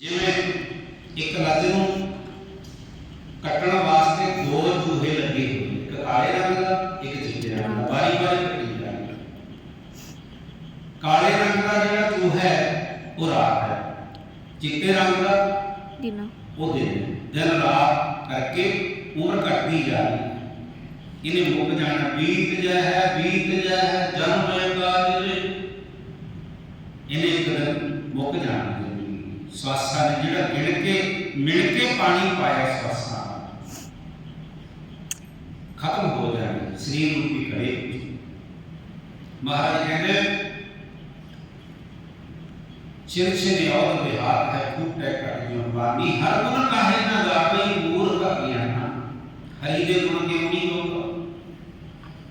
ਜਿਵੇਂ ਇੱਕ ਲੱਜ ਨੂੰ ਕੱਟਣ ਵਾਸਤੇ ਦੋ ਚੂਹੇ ਲੱਗੇ ਹੋਏ। ਇੱਕ ਕਾਲੇ ਰੰਗ ਦਾ ਇੱਕ ਚਿੱਟੇ ਰੰਗ ਦਾ। ਵਾਰੀ ਵਾਰੀ ਕੱਟੀ ਜਾਂਦੇ ਕਾਲੇ ਰੰਗ ਦਾ ਜਿਹੜਾ ਚੂਹਾ ਹੈ ਉਹ ਰਾਤ ਹੈ। ਚਿੱਟੇ ਰੰਗ ਦਾ ਦਿਨ। ਉਹ ਦਿਨ ਦਿਨ ਰਾਤ ਕਰਕੇ ਉਮਰ ਘਟਦੀ ਜਾ ਰਹੀ ਇਹਨੇ ਮੁੱਕ ਜਾਣਾ। ਬੀਤ ਜਾ ਹੈ ਬੀਤ ਜਾ ਹੈ ਜਨਮ ਸਵਾਸਾਂ ਨੇ ਜਿਹੜਾ ਗਿਣ ਕੇ ਮਿਲ ਕੇ ਪਾਣੀ ਪਾਇਆ ਸਵਾਸਾਂ ਨਾਲ। ਖਤਮ ਹੋ ਜਾਣਾ ਸਰੀਰ ਰੂਪੀ ਕੜੇ ਮਹਾਰਾਜ ਕਹਿੰਦੇ ਚਿਰ ਚਿਰ ਔਰ ਬਿਹਾਰ ਹੈ ਫੂਟੇ ਕਰ ਜੋ ਬਾਣੀ ਹਰ ਗੁਣ ਕਾਹੇ ਨਾ ਗਾਵੇ ਮੂਰਖ ਗਿਆਨਾ ਹਰੀ ਦੇ ਗੁਣ ਕਿਉਂ ਨਹੀਂ ਗਾਉਂਦਾ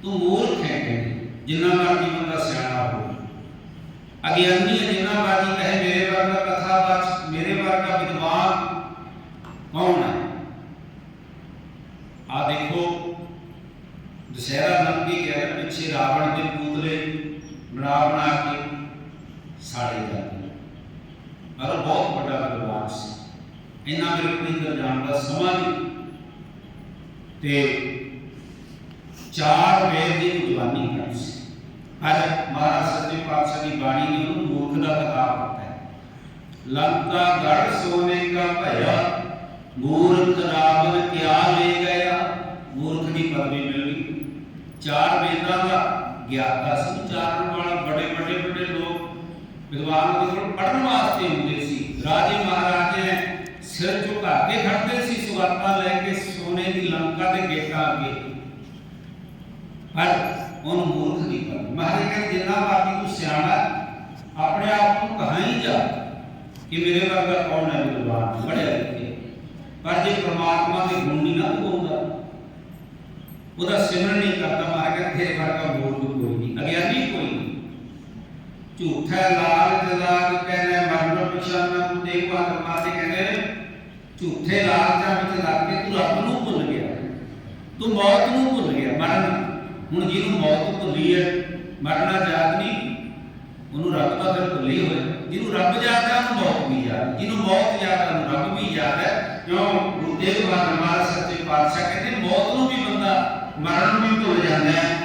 ਤੂੰ ਮੂਰਖ ਹੈ ਕਹਿੰਦੇ ਜਿੰਨਾ ਮਰਜੀ ਬੰਦਾ ਸਿਆਣਾ ਹੋਵੇ ਅਗਿਆਨੀ ਹੈ ਜਿੰਨਾ ਮਰਜੀ ਕਹੇ ਮੇਰੇ ਵਰਗਾ ਕਥਾ ਬਾਚ ਮੇਰੇ ਆ ਦੇਖੋ, ਦਸ਼ਹਿਰਾ ਨੰਦ ਕੀ ਕਹਿ ਪਿੱਛੇ ਰਾਵਣ ਦੇ ਪੂਤਲੇ ਬਣਾ ਬਣਾ ਕੇ ਸਾੜੇ ਜਾਂਦੇ ਪਰ ਬਹੁਤ ਵੱਡਾ ਵਿਦਵਾਨ ਸੀ। ਇਹਨਾਂ ਮੇਰੇ ਕੋਲ ਜਾਣ ਦਾ ਸਮਾਂ ਨਹੀਂ। ਤੇ ਚਾਰ ਵੇਦ ਦੀ ਜਵਾਨੀ ਕਰ ਸੀ। ਅੱਜ ਮਹਾਰਾਜ ਸੱਚੇ ਪਾਤਸ਼ਾਹ ਦੀ ਬਾਣੀ ਨੇ ਉਹਨੂੰ ਮੂਰਖ ਦਾ ਖਿਤਾਬ ਦਿੱਤਾ ਹੈ। ਲੰਕਾ ਗੜ ਸੋਨੇ ਕਾ ਭਇਆ, ਮੂਰਖ ਰਾਵਣ ਕਿਆ ਚਾਰ ਵੇਦਾਂ ਦਾ ਗਿਆਤਾ ਸੀ ਚਾਰਨ ਵਾਲਾ ਬੜੇ ਬੜੇ ਬੜੇ ਲੋਕ ਵਿਦਵਾਨ ਦੇ ਕੋਲ ਪੜਨ ਵਾਸਤੇ ਹੁੰਦੇ ਸੀ ਰਾਜੇ ਮਹਾਰਾਜੇ ਸਿਰ ਝੁਕਾ ਕੇ ਖੜਦੇ ਸੀ ਸੁਗਾਤਾਂ ਲੈ ਕੇ ਸੋਨੇ ਦੀ ਲੰਕਾ ਦੇ ਗੇਟਾਂ ਅੱਗੇ ਪਰ ਉਹਨੂੰ ਮੂਰਖ ਨਹੀਂ ਕਰ ਮਹਾਰਾਜ ਕਹਿੰਦੇ ਜਿੰਨਾ ਵਾਕੀ ਤੂੰ ਸਿਆਣਾ ਆਪਣੇ ਆਪ ਨੂੰ ਕਹਾਈ ਜਾ ਕਿ ਮੇਰੇ ਵਰਗਾ ਕੌਣ ਹੈ ਵਿਦਵਾਨ ਪੜਿਆ ਲਿਖਿਆ ਪਰ ਜੇ ਪ੍ਰਮਾਤਮਾ ਦੇ ਗੁਣ ਨਹੀਂ ਨਾ ਪਾਉਂਦਾ ਉਹਦਾ ਸਿਮਰਨ ਨਹੀਂ ਕਰਦਾ ਮਹਾਰਾਜ ਕਹਿੰਦੇ ਤੇਰੇ ਵਰਗਾ ਮੂਰਖ ਕੋਈ ਨਹੀਂ। ਅਗਿਆਨੀ ਕੋਈ ਨਹੀਂ। ਝੂਠਾ ਲਾਲਚ ਲਾਗ ਕਹਿੰਦੇ, ਮਰਨ ਪਿਛਾਨਾ ਨੂੰ ਦੇਖਵਾ ਕਰਮਾਤੇ ਕਹਿੰਦੇ ਨੇ ਝੂਠੇ ਲਾਲਚਾਂ ਵਿੱਚ ਲੱਗ ਕੇ ਤੂੰ ਰੱਬ ਨੂੰ ਭੁੱਲ ਗਿਆ। ਤੂੰ ਮੌਤ ਨੂੰ ਭੁੱਲ ਗਿਆ, ਮਰਨ। ਹੁਣ ਜਿਹਨੂੰ ਮੌਤ ਭੁੱਲੀ ਹੈ, ਮਰਨਾ ਯਾਦ ਨਹੀਂ, ਉਹਨੂੰ ਰੱਬ ਦਾ ਫਿਰ ਭੁੱਲ ਹੋਇਆ। ਜਿਹਨੂੰ ਰੱਬ ਯਾਦ ਹੈ ਉਹਨੂੰ ਮੌਤ ਵੀ ਯਾਦ ਜਿਹਨੂੰ ਮੌਤ ਯਾਦ ਹੈ ਉਹਨੂੰ ਰੱਬ ਵੀ ਯਾਦ ਹੈ ਕਿਉਂ? ਗੁਰੂ ਤੇਗ ਬਹਾਦਰ ਮਹਾਰਾਜ ਸੱਚੇ ਪਾਤਸ਼ਾਹ ਕਹਿੰਦੇ, ਮੌਤ ਨੂੰ ਵੀ Barang.